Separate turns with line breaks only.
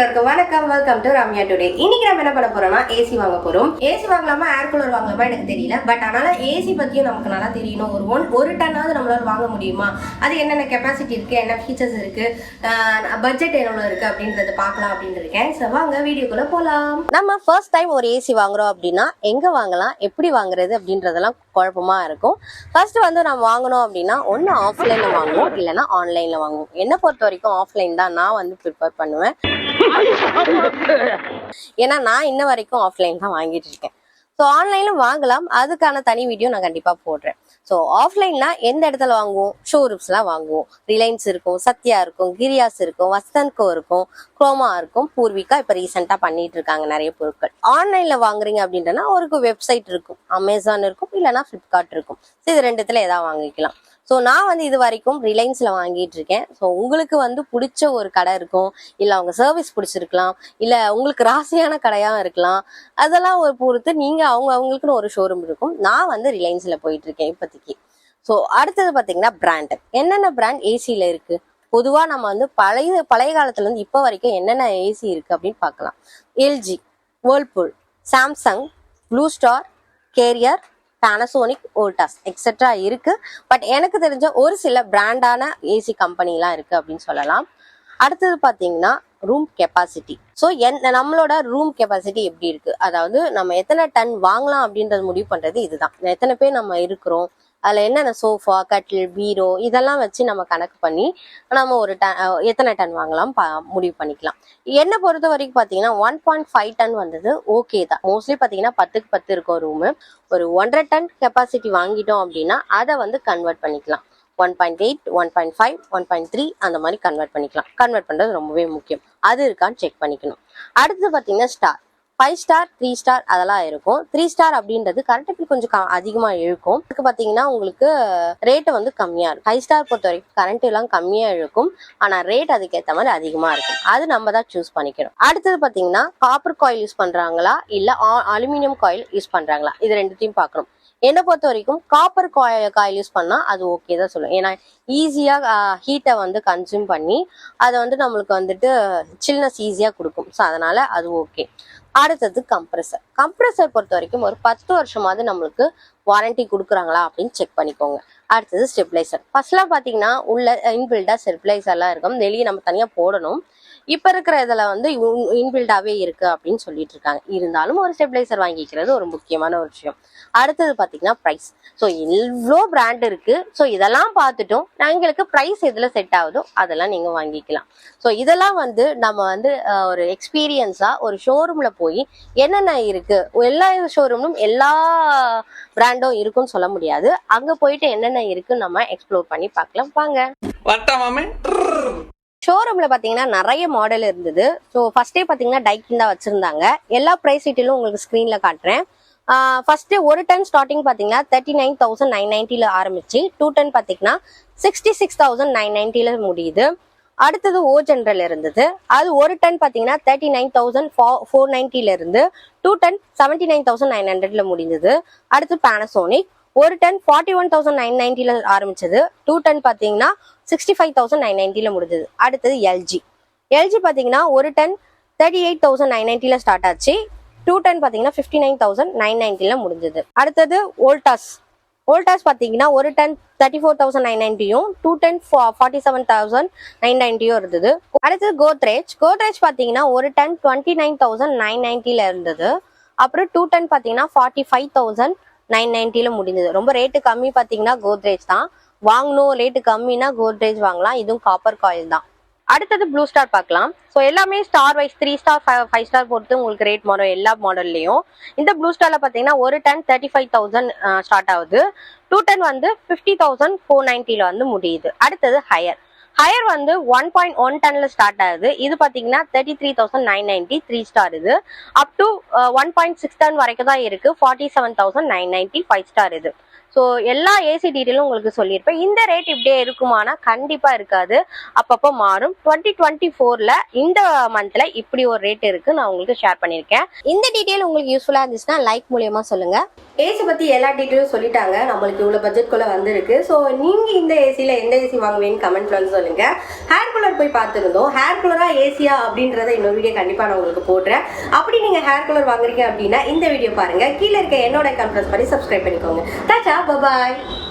எல்லோருக்கும் வணக்கம். Welcome to Ramya today இன்னைக்கு நம்ம என்ன பண்ண போறோம்னா ஏசி வாங்க போறோம். ஏசி வாங்கலாமா ஏர் கூலர் வாங்கலாமா எனக்கு தெரியல. பட் அதனால ஏசி பத்தியும் நமக்கு நல்லா தெரியணும். ஒரு ஒன் ஒரு டன்னாவது நம்மளால வாங்க முடியுமா? அது என்னென்ன கெப்பாசிட்டி இருக்கு? என்ன ஃபீச்சர்ஸ் இருக்கு? பட்ஜெட் எவ்வளவு இருக்கு அப்படின்றத பார்க்கலாம் அப்படின்னு இருக்கேன். ஸோ வாங்க வீடியோக்குள்ள போலாம்.
நம்ம ஃபர்ஸ்ட் டைம் ஒரு ஏசி வாங்குறோம் அப்படின்னா எங்க வாங்கலாம்? எப்படி வாங்குறது அப்படின்றதெல்லாம் குழப்பமா இருக்கும். ஃபர்ஸ்ட் வந்து நம்ம வாங்கணும் அப்படின்னா ஒன்று ஆஃப்லைன்ல வாங்குவோம் இல்லைன்னா ஆன்லைன்ல வாங்குவோம். என்னை பொறுத்த வரைக்கும் ஆஃப்லைன் தான் நான் வந்து ப்ரிப்பேர் பண்ணுவேன். ஏன்னா நான் இன்ன வரைக்கும் ஆஃப்லைன் தான் வாங்கிட்டு இருக்கேன். ஸோ ஆன்லைன்ல வாங்கலாம். அதுக்கான தனி வீடியோ நான் கண்டிப்பா போடுறேன். ஸோ ஆஃப்லைன்னா எந்த இடத்துல வாங்குவோம்? ஷோரூம்ஸ்லாம் வாங்குவோம். ரிலையன்ஸ் இருக்கும் சத்யா இருக்கும் கிரியாஸ் இருக்கும் வஸ்தன்கோ இருக்கும் குரோமா இருக்கும் பூர்விகா இப்போ ரீசெண்டாக பண்ணிட்டு இருக்காங்க நிறைய பொருட்கள். ஆன்லைன்ல வாங்குறீங்க அப்படின்றனா ஒரு வெப்சைட் இருக்கும். அமேசான் இருக்கும் இல்லைனா ஃப்ளிப்கார்ட் இருக்கும். ஸோ இது ரெண்டுத்துல ஏதாவது வாங்கிக்கலாம். ஸோ நான் வந்து இது வரைக்கும் ரிலையன்ஸில் வாங்கிட்டு இருக்கேன் ஸோ உங்களுக்கு வந்து பிடிச்ச ஒரு கடை இருக்கும். இல்லை அவங்க சர்வீஸ் பிடிச்சிருக்கலாம். இல்லை உங்களுக்கு ராசியான கடையாக இருக்கலாம். அதெல்லாம் ஒரு பொறுத்து நீங்கள் அவங்க அவங்களுக்குன்னு ஒரு ஷோரூம் இருக்கும். நான் வந்து ரிலையன்ஸில் போயிட்டு இருக்கேன் இப்போதைக்கு. ஸோ அடுத்தது பார்த்தீங்கன்னா பிராண்டு என்னென்ன பிராண்ட் ஏசியில் இருக்குது பொதுவாக நம்ம வந்து பழைய பழைய காலத்துலேருந்து இப்போ வரைக்கும் என்னென்ன ஏசி இருக்குது அப்படின்னு பார்க்கலாம். LG Whirlpool Samsung Blue Star Carrier Panasonic Voltas etcetera இருக்கு. பட் எனக்கு தெரிஞ்ச ஒரு சில பிராண்டான ஏசி கம்பெனிலாம் இருக்கு அப்படின்னு சொல்லலாம். அடுத்தது பார்த்தீங்கன்னா ரூம் கெப்பாசிட்டி ஸோ என் நம்மளோட ரூம் கெப்பாசிட்டி எப்படி இருக்கு? அதாவது நம்ம எத்தனை டன் வாங்கலாம் அப்படின்றது முடிவு பண்றது இதுதான். எத்தனை பேர் நம்ம இருக்கிறோம்? அதில் என்னென்ன சோஃபா கட்டில் பீரோ இதெல்லாம் வச்சு நம்ம கணக்கு பண்ணி நம்ம ஒரு டன் எத்தனை டன் வாங்கலாம் பா முடிவு பண்ணிக்கலாம். என்னை பொறுத்த வரைக்கும் பார்த்தீங்கன்னா ஒன் பாயிண்ட் ஃபைவ் டன் வந்தது ஓகே தான். மோஸ்ட்லி பார்த்தீங்கன்னா பத்துக்கு பத்து இருக்கும் ரூமு ஒரு ஒன்றரை டன் கெப்பாசிட்டி வாங்கிட்டோம் அப்படின்னா அதை வந்து கன்வெர்ட் பண்ணிக்கலாம். One point eight one point five one point three அந்த மாதிரி கன்வெர்ட் பண்ணிக்கலாம். கன்வெர்ட் பண்ணுறது ரொம்பவே முக்கியம். அது இருக்கான்னு செக் பண்ணிக்கணும். அடுத்து பார்த்தீங்கன்னா star five star three star அதெல்லாம் இருக்கும். த்ரீ ஸ்டார் அப்படின்றது கரண்ட் பில் கொஞ்சம் அதிகமா இழுக்கும். அதுக்கு பார்த்தீங்கன்னா உங்களுக்கு ரேட்டு வந்து கம்மியா இருக்கும். ஃபைவ் ஸ்டார் பொறுத்த வரைக்கும் கரண்ட் எல்லாம் கம்மியா இழுக்கும். ஆனா ரேட் அதுக்கேற்ற மாதிரி அதிகமா இருக்கும். அது நம்ம தான் சூஸ் பண்ணிக்கணும். அடுத்தது பார்த்தீங்கன்னா காப்பர் காயில் யூஸ் பண்றாங்களா? இல்ல அலுமினியம் காயில் யூஸ் பண்றாங்களா? இது ரெண்டுத்தையும் பார்க்கணும். என்னை பொறுத்த வரைக்கும் காப்பர் காயில் காயில் யூஸ் பண்ணால் அது ஓகே தான் சொல்லுவேன். ஏன்னா ஈஸியாக ஹீட்டை வந்து கன்சியூம் பண்ணி அதை வந்து நம்மளுக்கு வந்துட்டு சில்னஸ் ஈஸியாக கொடுக்கும். ஸோ அதனால அது ஓகே அடுத்தது கம்ப்ரெசர் கம்ப்ரெசர் பொறுத்த வரைக்கும் ஒரு பத்து வருஷமாவது நம்மளுக்கு வாரண்டி கொடுக்குறாங்களா அப்படின்னு செக் பண்ணிக்கோங்க. அடுத்தது ஸ்டெபிளைசர் ஃபர்ஸ்ட்லாம் பார்த்தீங்கன்னா உள்ள இன்பில்டாக ஸ்டெபிளைசர்லாம் இருக்கும். வெளியே நம்ம தனியாக போடணும். இப்போ இருக்கிற இதில் வந்து இன்பில்டாவே இருக்கு அப்படின்னு சொல்லிட்டு இருக்காங்க. இருந்தாலும் ஒரு ஸ்டெபிளைசர் வாங்கிக்கிறது ஒரு முக்கியமான ஒரு விஷயம். அடுத்தது பார்த்தீங்கன்னா ப்ரைஸ் ஸோ இவ்வளோ பிராண்ட் இருக்கு. ஸோ இதெல்லாம் பார்த்துட்டும் எங்களுக்கு ப்ரைஸ் எதில் செட் ஆகுதோ அதெல்லாம் நீங்கள் வாங்கிக்கலாம். ஸோ இதெல்லாம் வந்து நம்ம வந்து ஒரு எக்ஸ்பீரியன்ஸாக ஒரு ஷோரூமில் போய் என்னென்ன இருக்கு? எல்லா ஷோரூம்லும் எல்லா பிராண்டும் இருக்குன்னு சொல்ல முடியாது. அங்கே போயிட்டு என்னென்ன இருக்குன்னு நம்ம எக்ஸ்ப்ளோர் பண்ணி பார்க்கலாம். வாங்க.
வரட்டா
ஷோரூம்ல பாத்தீங்கன்னா நிறைய மாடல் இருந்தது. ஸோ ஃபர்ஸ்டே பாத்தீங்கன்னா டைக்கின் தான் வச்சிருந்தாங்க. எல்லா ப்ரைஸ் டீட்டெயிலும் உங்களுக்கு ஸ்க்ரீன்ல காட்டுறேன். ஃபர்ஸ்ட் ஒரு டன் ஸ்டார்டிங் பாத்தீங்கன்னா தேர்ட்டி நைன் தௌசண்ட் நைன் நைன்ட்டில ஆரம்பிச்சு டூ டன் பாத்தீங்கன்னா சிக்ஸ்டி சிக்ஸ் தௌசண்ட் நைன் நைன்ட்டில முடியுது. அடுத்தது ஓ ஜென்ரல் இருந்தது. அது ஒரு டன் பாத்தீங்கன்னா தேர்ட்டி நைன் தௌசண்ட் ஃபோர் நைன்ட்டில இருந்து two ton seventy nine thousand nine ஹண்ட்ரட்ல முடிந்தது அடுத்து பேனசோனிக் ஒரு ton forty one thousand nine நைன்ட்டில ஆரம்பிச்சது. டூ டன் பாத்தீங்கன்னா சிக்ஸ்டி ஃபைவ் தௌசண்ட் நைன் நைன்ட்டியில் முடிஞ்சது. அடுத்தது எல்ஜி எல்ஜி பார்த்தீங்கன்னா ஒரு ton thirty eight thousand nine நைன்ட்டியில் start ஆச்சு. டூ டன் பார்த்தீங்கன்னா ஃபிஃப்டி நைன் தௌசண்ட் நைன் நைன்ட்டியில் முடிஞ்சது. அடுத்தது ஓல்டாஸ் ஓல்டாஸ் பார்த்தீங்கன்னா ஒரு ton thirty four thousand nine நைன்ட்டியும் two ten forty seven thousand nine நைன்ட்டியும் இருந்தது. அடுத்தது கோத்ரேஜ் கோத்ரேஜ் பார்த்தீங்கன்னா ஒரு ton twenty nine thousand nine நைன்ட்டில இருந்தது. அப்புறம் டூ டன் பார்த்தீங்கன்னா ஃபார்ட்டி ஃபைவ் தௌசண்ட் நைன் நைன்ட்டில முடிஞ்சது. ரொம்ப ரேட்டு கம்மி பார்த்தீங்கன்னா கோத்ரேஜ் தான். வாங்கணும் ரேட்டு கம்மினா கோத்ரேஜ் வாங்கலாம். இதுவும் காப்பர் காயில் தான். அடுத்தது ப்ளூ ஸ்டார் பார்க்கலாம். ஸோ எல்லாமே star wise three star five star பொறுத்து உங்களுக்கு ரேட் மாடல் எல்லா மாடல்லையும் இந்த ப்ளூ ஸ்டாரில் பார்த்தீங்கன்னா ஒரு ton thirty five thousand start ஆகுது. டூ டன் வந்து ஃபிஃப்டி தௌசண்ட் ஃபோர் நைன்ட்டில வந்து முடியுது. அடுத்தது ஹையர் ஹையர் வந்து ஒன் பாயிண்ட் ஒன் டன்ல ஸ்டார்ட் ஆகுது. இது பார்த்தீங்கன்னா thirty three thousand nine ninety three star இது up to one point six ton வரைக்கும் தான் இருக்கு. Forty seven thousand nine ninety five star இது. ஸோ எல்லா ஏசி டீட்டெயிலும் உங்களுக்கு சொல்லியிருப்பேன். இந்த ரேட் இப்படியே இருக்குமானா கண்டிப்பாக இருக்காது. அப்பப்போ மாறும். டுவெண்ட்டி டுவெண்ட்டி ஃபோரில் இந்த மந்த்தில் இப்படி ஒரு ரேட் இருக்குது நான் உங்களுக்கு ஷேர் பண்ணியிருக்கேன். இந்த டீட்டெயில் உங்களுக்கு யூஸ்ஃபுல்லாக இருந்துச்சுன்னா லைக் மூலியமாக சொல்லுங்கள் ஏசி பற்றி எல்லா டீட்டெயிலும் சொல்லிட்டாங்க. நம்மளுக்கு இவ்வளோ பட்ஜெட்குள்ளே வந்திருக்கு. ஸோ நீங்கள் இந்த ஏசியில் எந்த ஏசி வாங்குவீங்கன்னு கமெண்ட்ல வந்து சொல்லுங்கள் ஹேர் கூலர் போய் பார்த்துருந்தோம். ஹேர் கலராக ஏசியா அப்படின்றத இன்னொரு வீடியோ கண்டிப்பாக நான் உங்களுக்கு போடுறேன். அப்படி நீங்கள் ஹேர் கூலர் வாங்குறீங்க அப்படின்னா இந்த வீடியோ பாருங்கள் கீழே இருக்க என்னோட கன்ஃபரன்ஸ் பண்ணி சப்ஸ்கிரைப் பண்ணிக்கோங்க. தாச்சா Bye-bye!